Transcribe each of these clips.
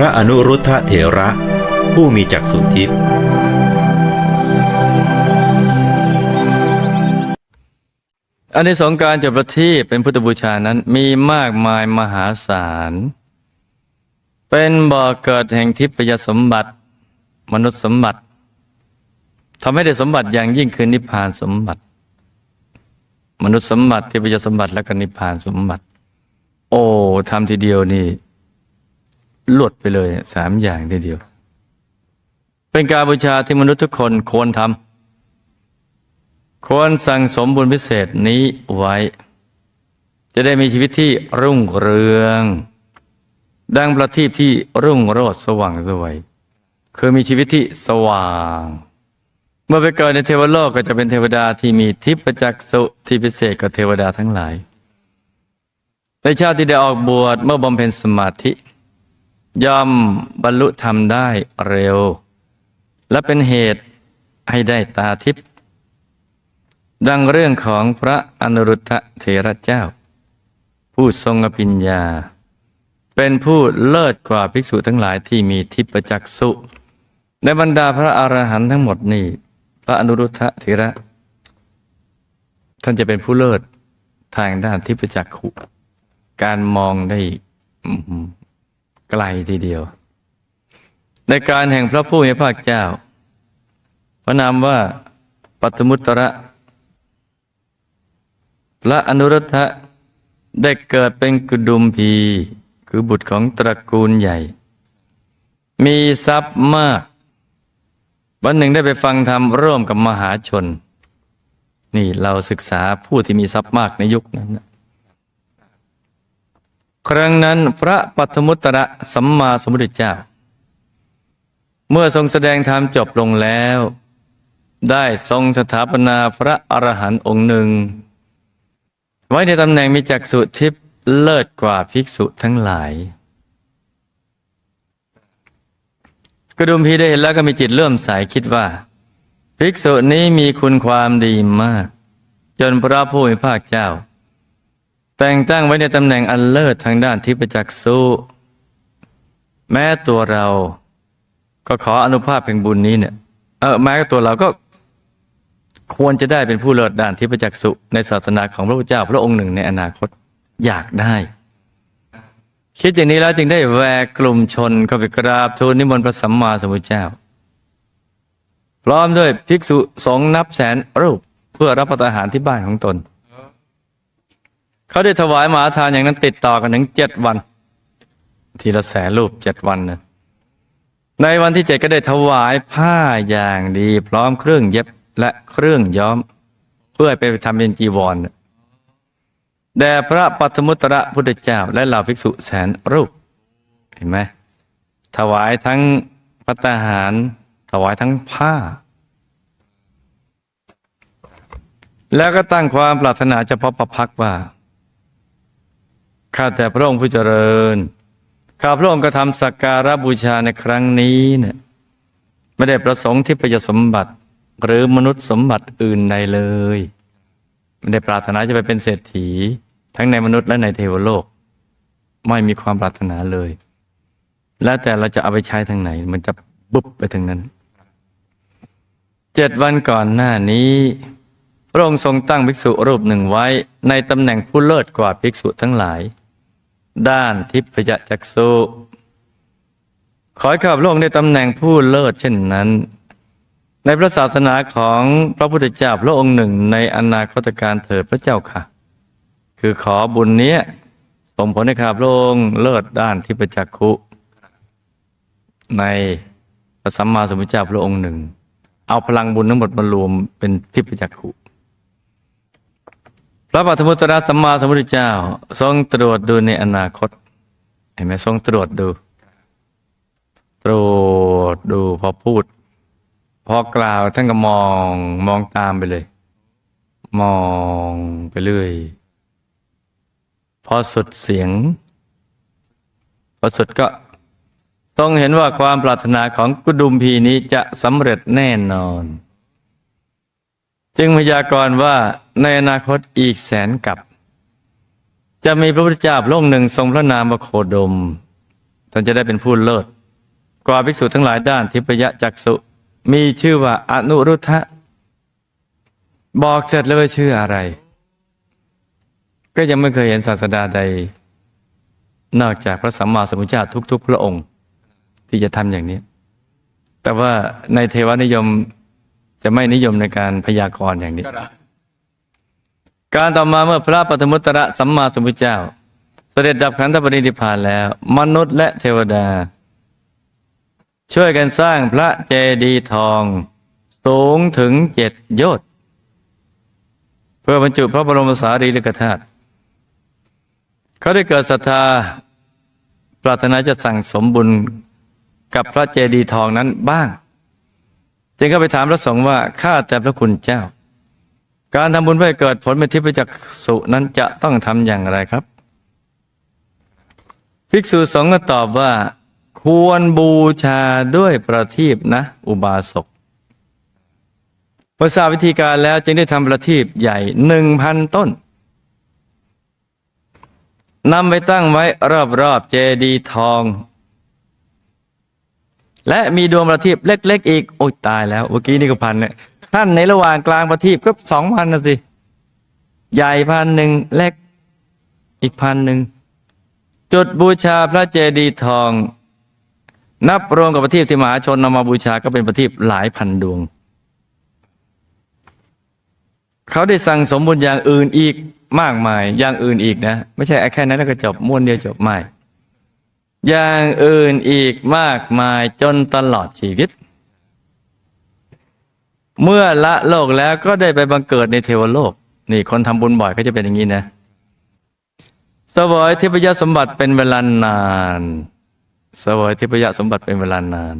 ระอนุรุทธเถระ ผู้มีจักษุทิพย์อันในสงส์การจบประทีปเป็นพุทธบูชานั้นมีมากมายมหาศาล เป็นบ่อเกิดแห่งทิพยสมบัติ มนุษย์สมบัติทำให้ได้สมบัติอย่างยิ่งคือนิพพานสมบัติ มนุษย์สมบัติทิพยสมบัติและก็นิพพานสมบัติ โอ้ทำทีเดียวนี่ หลุดไปเลยสามอย่างทีเดียว เป็นการบูชาที่มนุษย์ทุกคนควรทำควรสั่งสมบุญพิเศษนี้ไว้ จะได้มีชีวิตที่รุ่งเรือง ดังประทีปที่รุ่งโรจน์สว่างสวยคือมีชีวิตที่สว่าง เมื่อไปเกิดในเทวโลกก็จะเป็นเทวดาที่มีทิพจักษุที่พิเศษกับเทวดาทั้งหลายในชาติที่ได้ออกบวชเมื่อบำเพ็ญสมาธิ ย่อมบรรลุธรรมได้เร็ว และเป็นเหตุให้ได้ตาทิพย์ดังเรื่องของพระอนุรุทธเถระเจ้า ผู้ทรงอภิญญา เป็นผู้เลิศกว่าภิกษุทั้งหลายที่มีทิพจักษุในบรรดาพระอรหันต์ทั้งหมดนี่ พระอนุรุทธเถระ ท่านจะเป็นผู้เลิศทางด้านทิพจักขุ การมองได้อื้อหือ ไกลทีเดียว ในการแห่งพระผู้มีพระเจ้า พระนามว่าปัตมุตระ พระอนุรุทธะได้เกิดเป็นกุดุมพี คือบุตรของตระกูลใหญ่ มีทรัพย์มาก วันหนึ่งได้ไปฟังธรรมร่วมกับมหาชน นี่เราศึกษาผู้ที่มีทรัพย์มากในยุคนั้นนะ ครั้งนั้นพระปัทมุตระสัมมาสัมพุทธเจ้า เมื่อทรงแสดงธรรมจบลงแล้ว ได้ทรงสถาปนาพระอรหันต์องค์หนึ่ง ไว้ในตำแหน่งมีจักษุทิพย์เลิศกว่าภิกษุทั้งหลายกระดุมพีได้เห็นแล้วก็มีจิตเลื่อมใสคิดว่า ภิกษุนี้มีคุณความดีมาก จนพระผู้มีภาคเจ้า แต่งตั้งไว้ในตำแหน่งอันเลิศทางด้านทิพจักษุแม้ตัวเราก็ขออนุภาพแห่งบุญนี้เนี่ยเออแม้ตัวเราก็ควรจะได้เป็นผู้เลิศด้านทิพจักษุในศาสนาของพระพุทธเจ้าพระองค์หนึ่งในอนาคตอยากได้ คิดอย่างนี้แล้วจึงได้แวกกลุ่มชนเข้าไปกราบทูลนิมนต์พระสัมมาสัมพุทธเจ้า พร้อมด้วยภิกษุสงฆ์นับแสนรูปเพื่อรับประทานอาหารที่บ้านของตน เขาได้ถวายมหาทานอย่างนั้นติดต่อกันถึงเจ็ดวัน ทีละแสนรูปเจ็ดวันนะในวันที่เจ็ดก็ได้ถวายผ้าอย่างดี พร้อมเครื่องเย็บและเครื่องย้อม เพื่อไปทำเป็นจีวรแด่พระปัทมุตระพุทธเจ้า และเหล่าภิกษุแสนรูป เห็นไหมถวายทั้งพัตตาหาร ถวายทั้งผ้า แล้วก็ตั้งความปรารถนาเฉพาะประพักว่า ข้าแต่พระองค์ผู้เจริญ ข้าพระองค์ก็ทำสักการะบูชาในครั้งนี้เนี่ยไม่ได้ประสงค์ที่ประยสมบัติ หรือมนุษย์สมบัติอื่นใดเลยไม่ได้ปรารถนาจะไปเป็นเศรษฐี ทั้งในมนุษย์และในเทวโลก ไม่มีความปรารถนาเลย แล้วแต่เราจะเอาไปใช้ทางไหน มันจะบุบไปทางนั้นเจ็ดวันก่อนหน้านี้พระองค์ทรงตั้งภิกษุรูปหนึ่งไว้ในตำแหน่งผู้เลิศกว่าภิกษุทั้งหลาย ด้านทิพยจักษุขอให้ข้าพระองค์ได้ตำแหน่งผู้เลิศเช่นนั้น ในพระศาสนาของพระพุทธเจ้าพระองค์หนึ่งในอนาคตการเถิดพระเจ้าค่ะ คือขอบุญนี้ส่งผลให้ข้าพระองค์เลิศด้านทิพจักขุ ในพระสัมมาสัมพุทธเจ้าพระองค์หนึ่ง เอาพลังบุญทั้งหมดมารวมเป็นทิพจักขุ พระปัทมุตระสัมมาสัมพุทธเจ้า ทรงตรวจดูในอนาคต เห็นไหมทรงตรวจดู ตรวจดูพอพูด พอกล่าวท่านก็มองมองตามไปเลย มองไปเรื่อยพอสุดเสียง พอสุดก็ต้องเห็นว่าความปรารถนาของกุดุมพีนี้จะสำเร็จแน่นอน จึงพยากรณ์ว่า ในอนาคตอีกแสนกับ จะมีพระพุทธเจ้าพระองค์หนึ่งทรงพระนามวโคดม ท่านจะได้เป็นผู้เลิศ กว่าภิกษุทั้งหลายด้านทิพยจักษุมีชื่อว่าอนุรุทธะบอกเสร็จแล้วว่าชื่ออะไร ก็ยังไม่เคยเห็นศาสดาใด นอกจากพระสัมมาสัมพุทธเจ้าทุก ๆ พระองค์ ที่จะทำอย่างนี้ แต่ว่าในเทวนิยมจะไม่นิยมในการพยากรณ์อย่างนี้ การต่อมาเมื่อพระปฐมุตระสัมมาสัมพุทธเจ้า เสด็จดับขันธปรินิพานแล้ว มนุษย์และเทวดา ช่วยกันสร้างพระเจดีย์ทอง สูงถึงเจ็ดยชน์เพื่อบรรจุพระบรมสารีริกธาตุเขาได้เกิดศรัทธาปรารถนาจะสั่งสมบุญกับพระเจดีย์ทองนั้นบ้าง จึงเข้าไปถามพระสงฆ์ว่าข้าแต่พระคุณเจ้า การทำบุญเพื่อให้เกิดผลเป็นทิพยจักษุนั้นจะต้องทำอย่างไรครับ ภิกษุสงฆ์ก็ตอบว่า ควรบูชาด้วยประทีปนะ อุบาสกเมื่อทราบวิธีการแล้วจึงได้ทำประทีปใหญ่หนึ่งพันต้นนำไปตั้งไว้รอบๆเจดีทอง และมีดวงประทีปเล็ก ๆ อีก โอ้ยตายแล้วเมื่อกี้นี่ก็พันเนี่ย ท่านในระหว่างกลางประทีปก็สองพันนะสิ ใหญ่พันหนึ่งเล็กอีกพันหนึ่ง จุดบูชาพระเจดีย์ทอง นับรวมกับประทีปที่มหาชนนำมาบูชาก็เป็นประทีปหลายพันดวง เขาได้สั่งสมบุญอย่างอื่นอีกมากมาย อย่างอื่นอีกนะ ไม่ใช่แค่นั้นแล้วก็จบม้วนเดียวจบไม่อย่างอื่นอีกมากมายจนตลอดชีวิต เมื่อละโลกแล้วก็ได้ไปบังเกิดในเทวโลก นี่คนทำบุญบ่อยก็จะเป็นอย่างนี้นะสวยทิพยสมบัติเป็นเวลานานสวยทิพยสมบัติเป็นเวลานาน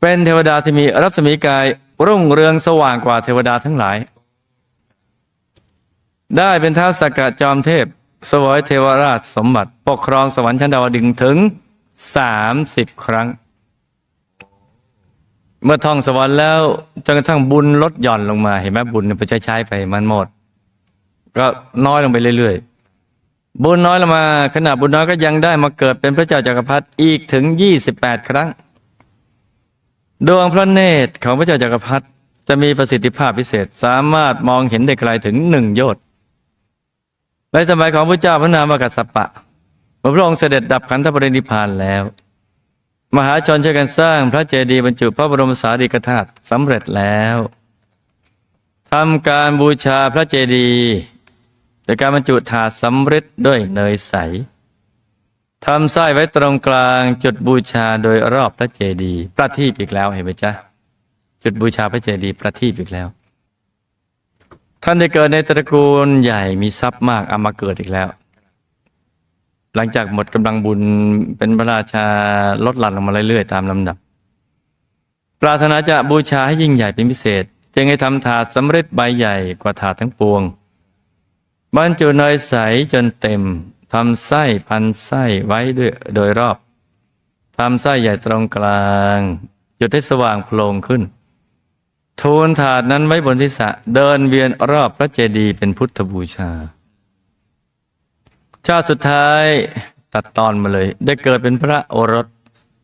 เป็นเทวดาที่มีรัศมีกายรุ่งเรืองสว่างกว่าเทวดาทั้งหลาย ได้เป็นท้าวสกกะจอมเทพ สวยเทวราชสมบัติ ปกครองสวรรค์ชั้นดาวดึงถึงสามสิบครั้ง เมื่อท่องสวรรค์แล้วจนกระทั่งบุญลดหย่อนลงมาเห็นไหมบุญเนี่ยไปใช้ใช้ไปมันหมด ก็น้อยลงไปเรื่อยๆ บุญน้อยลงมาขณะบุญน้อยก็ยังได้มาเกิดเป็นพระเจ้าจากักรพรรดิอีกถึงยี่สิบแปดครั้ง ดวงพระเนตรของพระเจ้าจากักรพรรดิจะมีประสิทธิภาพพิเศษ สามารถมองเห็นได้ไกลถึงหนึ่งโยชน์ในสมัยของพระเจ้าพระนามวกัสสปะเมื่อพระองค์เสด็จดับขันธปรินิพานแล้ว มหาชนช่วยกันสร้างพระเจดีย์บรรจุพระบรมสารีริกธาตุสำเร็จแล้วทำการบูชาพระเจดีย์โดยการบรรจุถาดสำเร็จด้วยเนยใสทำไส้ไว้ตรงกลางจุดบูชาโดยรอบพระเจดีย์ประทีปอีกแล้วเห็นไหมจ๊ะจุดบูชาพระเจดีย์ประทีปอีกแล้ว ท่านได้เกิดในตระกูลใหญ่มีทรัพย์มากเอามาเกิดอีกแล้ว หลังจากหมดกำลังบุญเป็นพระราชาลดหลั่นลงมาเรื่อยๆตามลำดับ ปรารถนาจะบูชาให้ยิ่งใหญ่เป็นพิเศษ จึงให้ทำถาดสำเร็จใบใหญ่กว่าถาดทั้งปวงบรรจุเนยใสจนเต็มทำไส้พันไส้ไว้ด้วยโดยรอบทำไส้ใหญ่ตรงกลางจุดให้สว่างโพลงขึ้น ทูลถาดนั้นไว้บนทิศะเดินเวียนรอบพระเจดีย์เป็นพุทธบูชา ชาติสุดท้ายตัดตอนมาเลย ได้เกิดเป็นพระโอรส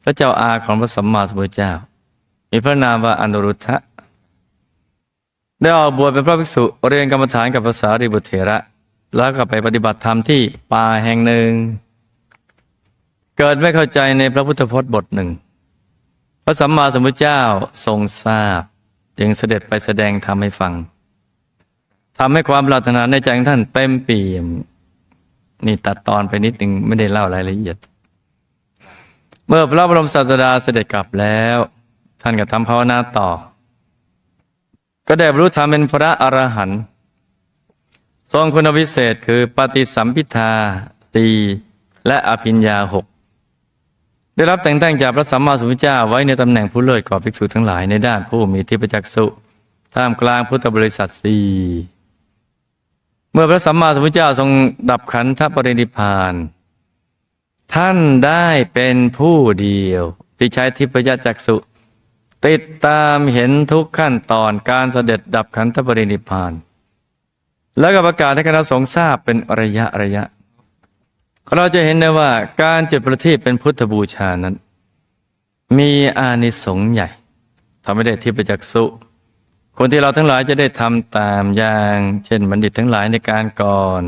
พระเจ้าอาของพระสัมมาสัมพุทธเจ้า มีพระนามว่าอนุรุทธะได้ออกบวชเป็นพระภิกษุเรียนกรรมฐานกับภาษาริบุตรเถระ แล้วก็ไปปฏิบัติธรรมที่ป่าแห่งหนึ่ง เกิดไม่เข้าใจในพระพุทธพจน์บทหนึ่ง พระสัมมาสัมพุทธเจ้าทรงทราบ จึงเสด็จไปแสดงธรรมให้ฟังทำให้ความปรารถนาในใจของท่านเต็มเปี่ยม นี่ตัดตอนไปนิดหนึ่งไม่ได้เล่ารายละเอียด เมื่อพระบรมศาสดาเสด็จกลับแล้ว ท่านก็ทำภาวนาต่อ ก็ได้บรรลุธรรมเป็นพระอรหันต์ทรงคุณวิเศษคือปฏิสัมพิทาสีและอภิญญาหกได้รับแต่งตั้งจากพระสัมมาสัมพุทธเจ้าไว้ในตำแหน่งผู้เลิศกว่าภิกษุทั้งหลายในด้านผู้มีทิพยจักษุท่ามกลางพุทธบริษัทสี่ มื่อพระสัมมาสัมพุทธเจ้าทรงดับขันธปรินิพาน ท่านได้เป็นผู้เดียว ที่ใช้ทิพยจักษุติดตามเห็นทุกขั้นตอนการเสด็จดับขันธปรินิพพาน แล้วก็ประกาศให้คณะสงฆ์ทราบเป็นระยะระยะ เราจะเห็นได้ว่าการจุดประทีปเป็นพุทธบูชานั้น มีอานิสงส์ใหญ่ทำให้ได้ทิพยจักษุ คนที่เราทั้งหลายจะได้ทำตามอย่าง เช่นบัณฑิตทั้งหลายในการก่อน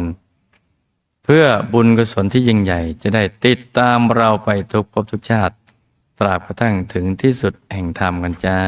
เพื่อบุญกุศลที่ยิ่งใหญ่ จะได้ติดตามเราไปทุกภพทุกชาติ ตราบกระทั่งถึงที่สุดแห่งธรรมกันจ้า